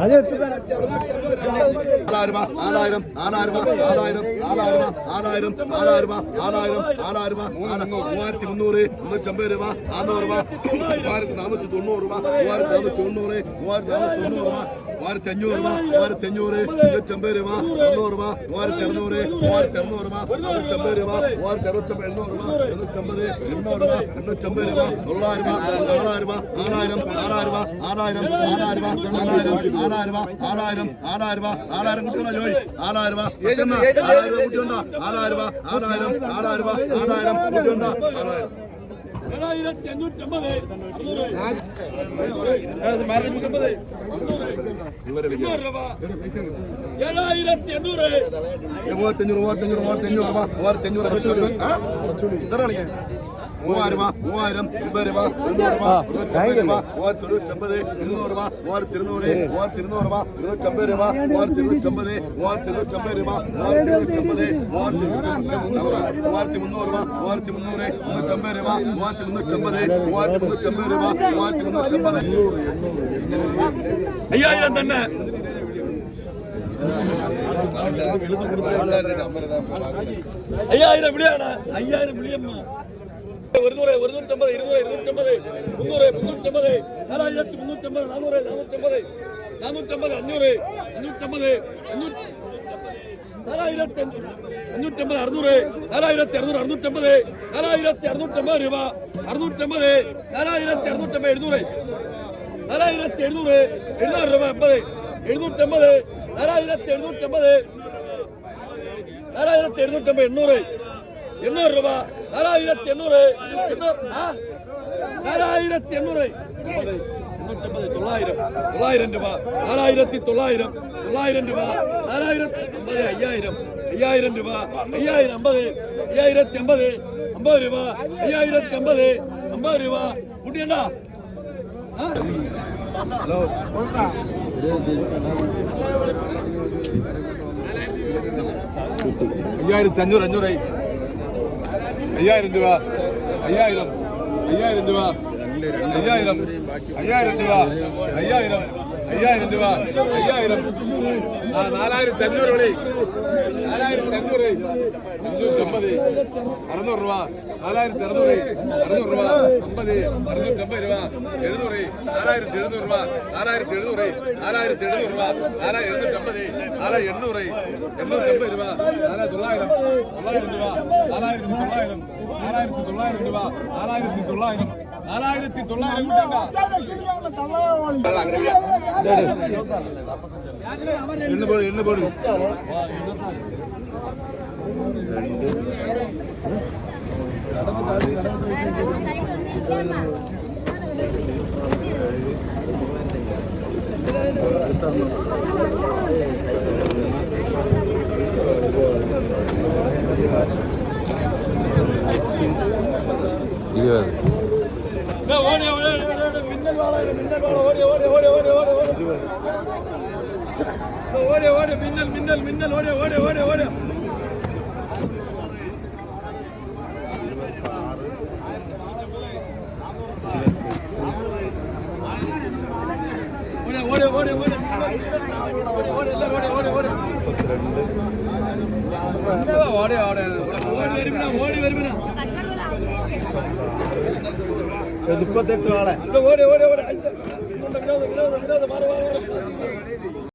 അത് എട്ട് നാലായിരം നാലായിരം നാലായിരം നാലായിരം നാലായിരം നാലായിരം നാലായിരം നാലായിരം നാലായിരം മൂവായിരത്തി മുന്നൂറ് മുന്നൂറ്റമ്പത് രൂപ നാനൂറ് രൂപ മൂവായിരത്തി നാനൂറ്റി തൊണ്ണൂറ് രൂപ മൂവായിരത്തി നാനൂറ്റി തൊണ്ണൂറ് മൂവായിരത്തി നാനൂറ്റി തൊണ്ണൂറ് രൂപ മൂവായിരത്തി അഞ്ഞൂറ് രൂപ മൂവായിരത്തി അഞ്ഞൂറ് മുന്നൂറ്റമ്പത് രൂപ മുന്നൂറ് രൂപ മൂവായിരത്തി അറുന്നൂറ് മൂവായിരത്തി അറുന്നൂറ് രൂപ മുന്നൂറ്റമ്പത് രൂപ മൂവായിരത്തി അറുപത്തമ്പത് എണ്ണൂറ് രൂപ എണ്ണൂറ്റമ്പത് എണ്ണൂറ് രൂപ എണ്ണൂറ്റമ്പത് രൂപ തൊള്ളായിരം രൂപ നാലായിരം രൂപ നാലായിരം ആറായിരം രൂപ ആറായിരം ആറായിരം നാലായിരം ആറായിരം ആറായിരം ആറായിരം ആറായിരം കുട്ടികളെ ജോലി. ആറായിരം രൂപ. സത്യമ്മ ആറായിരം രൂപ കുട്ടിയുണ്ട? ആറായിരം രൂപ. ആറായിരം ആറായിരം രൂപ. ഏഴായിരത്തി അഞ്ഞൂറ്റി ഏഴായിരത്തി എണ്ണൂറ് മൂവത്തഞ്ഞൂറ് കളിക്കാൻ മൂവായിരം രൂപ മൂവായിരം ഇരുപത് രൂപ ഇരുന്നൂറ് രൂപ ഇരുന്നൂറ്റമ്പത് രൂപ മൂവായിരത്തി തൊണ്ണൂറ്റമ്പത് ഇരുന്നൂറ് രൂപ മൂവായിരത്തി ഇരുന്നൂറ് മൂവായിരത്തി ഇരുന്നൂറ് രൂപ ഇരുന്നൂറ്റമ്പത് രൂപ മൂവായിരത്തി ഇരുന്നൂറ്റമ്പത് മൂവായിരത്തി ഇരുന്നൂറ്റമ്പത് രൂപ മൂവായിരത്തി ഇരുന്നൂറ്റമ്പത് മൂവായിരത്തി ഇരുന്നൂറ്റമ്പത് മൂവായിരത്തി മുന്നൂറ് രൂപ മൂവായിരത്തി മുന്നൂറ് മുന്നൂറ്റമ്പത് രൂപ മൂവായിരത്തി മുന്നൂറ്റമ്പത് മൂവായിരത്തി മുന്നൂറ്റമ്പത് രൂപ മൂവായിരത്തി മുന്നൂറ്റമ്പത്. അയ്യായിരം തന്നെ. അയ്യായിരം വിളിയാണ്. അയ്യായിരം വിളിയമ്മ. ஒரு நூறு ஒரு நூற்றி ஐம்பது இருநூறு இருநூற்றி ஐம்பது முந்நூறு முந்நூற்றி ஐம்பது நாலாயிரத்தி முந்நூற்றி ஐம்பது நானூறு நானூற்றி ஐம்பது நானூற்றி ஐம்பது அஞ்சூறு அஞ்சூற்றி ஐம்பது அஞ்சூற்றி நாலாயிரத்தி அஞ்சூற்றி ஐம்பது அறுநூறு நாலாயிரத்தி அறுநூறு அறுநூற்றி ஐம்பது நாலாயிரத்தி அறுநூற்றி ஐம்பது ரூபா அறுநூற்றி ஐம்பது நாலாயிரத்தி அறுநூற்றி ஐம்பது எழுநூறு நாலாயிரத்தி எழுநூறு எழுநூறு ரூபாய் ஐம்பது எழுநூற்றி നാലായിരത്തി എണ്ണൂറ് എൺപത്, എണ്ണൂറ്റമ്പത് തൊള്ളായിരം. തൊള്ളായിരം രൂപ. നാലായിരത്തി തൊള്ളായിരം തൊള്ളായിരം രൂപ. നാലായിരത്തി അമ്പത് അയ്യായിരം. അയ്യായിരം രൂപ. അയ്യായിരം അമ്പത് അയ്യായിരത്തി അമ്പത് അമ്പത് രൂപ. അയ്യായിരത്തി അമ്പത് അമ്പത് രൂപ കുട്ടിയണ്ട അയ്യായിരത്തി അഞ്ഞൂറ് അഞ്ഞൂറായി. ஐயாயிரம் ரூபா. ஐயாயிரம். ஐயாயிரம் ரூபா. അയ്യായിരം അയ്യായിരം രൂപ അയ്യായിരം അയ്യായിരം രൂപ അയ്യായിരം. ആ നാലായിരത്തി അഞ്ഞൂറ് വിളി. നാലായിരത്തി അഞ്ഞൂറ്. അഞ്ഞൂറ്റമ്പത്. അറുന്നൂറ് രൂപ. നാലായിരത്തി അറുന്നൂറ്. അറുന്നൂറ് രൂപ. അമ്പത്. അറുന്നൂറ്റമ്പത് രൂപ. എഴുന്നൂറ്. നാലായിരത്തി എഴുന്നൂറ് രൂപ. നാലായിരത്തി എഴുന്നൂറ്. നാലായിരത്തി എഴുന്നൂറ് രൂപ. നാലായിരം എഴുന്നൂറ്റമ്പത്. നാലായിരം എണ്ണൂറ്. എണ്ണൂറ്റമ്പത് രൂപ. നാലായിരത്തി തൊള്ളായിരം. തൊള്ളായിരം രൂപ. നാലായിരത്തി തൊള്ളായിരം. നാലായിരത്തി തൊള്ളായിരം രൂപ. നാലായിരത്തി തൊള്ളായിരം. நாலாயிரத்தி தொள்ளாயிரம் என்ன என்ன போடு. இருபது. ஓடு ஓடு மின்னல் மின்னல் மின்னல் ஓடு ஓடு ஓடு ஓடு ஓடு ஓடு ஓடு ஓடு ஓடி வருமினா ஓடி வருமினா മുപ്പത്തെട്ട് ആളെ.